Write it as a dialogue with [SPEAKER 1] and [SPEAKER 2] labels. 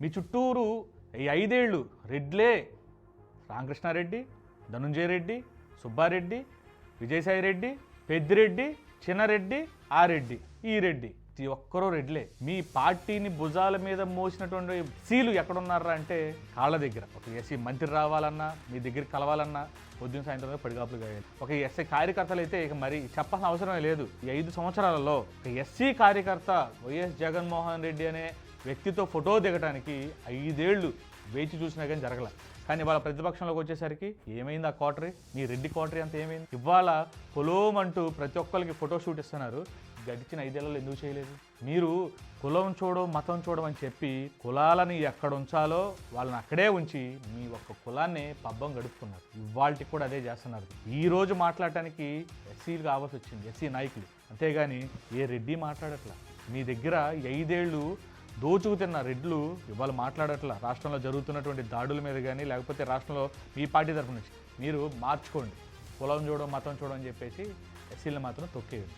[SPEAKER 1] మీ చుట్టూరు ఈ ఐదేళ్ళు రెడ్లే రామకృష్ణారెడ్డి ధనుంజయ రెడ్డి సుబ్బారెడ్డి విజయసాయి రెడ్డి పెద్దిరెడ్డి చిన్నరెడ్డి ఆ రెడ్డి ఈ రెడ్డి ప్రతి ఒక్కరూ రెడ్లే మీ పార్టీని భుజాల మీద మోసినటువంటి సీలు ఎక్కడున్నారా అంటే కాళ్ళ దగ్గర. ఒక ఎస్సీ మంత్రి రావాలన్నా మీ దగ్గరికి కలవాలన్నా పొద్దున్న సాయంత్రం పడిగాపులు కాయాలి ఒక ఎస్సీ కార్యకర్తలు అయితే ఇక మరి చెప్పాల్సిన అవసరమే లేదు. ఈ ఐదు సంవత్సరాలలో ఒక ఎస్సీ కార్యకర్త వైఎస్ జగన్మోహన్ రెడ్డి అనే వ్యక్తితో ఫోటో దిగడానికి ఐదేళ్ళు వేచి చూసినా కానీ జరగలే. కానీ ఇవాళ ప్రతిపక్షంలోకి వచ్చేసరికి ఏమైంది ఆ క్వార్టరీ? మీ రెడ్డి క్వార్టరీ అంత ఏమైంది? ఇవాళ అంటూ ప్రతి ఒక్కరికి ఫోటో షూట్ ఇస్తున్నారు. గడిచిన ఐదేళ్ళలో ఎందుకు చేయలేదు? మీరు కులం చూడడం మతం చూడడం అని చెప్పి కులాలని ఎక్కడ ఉంచాలో వాళ్ళని అక్కడే ఉంచి మీ ఒక్క కులాన్ని పబ్బం గడుపుతున్నారు. ఇవాళకి కూడా అదే చేస్తున్నారు. ఈ రోజు మాట్లాడటానికి ఎస్సీలు కావాల్సి వచ్చింది ఎస్సీ నాయకులు. అంతేగాని ఏ రెడ్డి మాట్లాడట్లా? మీ దగ్గర ఐదేళ్ళు దోచుకు తిన్న రెడ్లు ఇవాళ మాట్లాడట్ల. రాష్ట్రంలో జరుగుతున్నటువంటి దాడుల మీద కానీ లేకపోతే రాష్ట్రంలో మీ పార్టీ తరఫు నుంచి మీరు మార్చుకోండి. కులం చూడడం మతం చూడడం అని చెప్పేసి ఎస్సీలను మాత్రం తొక్కేయండి.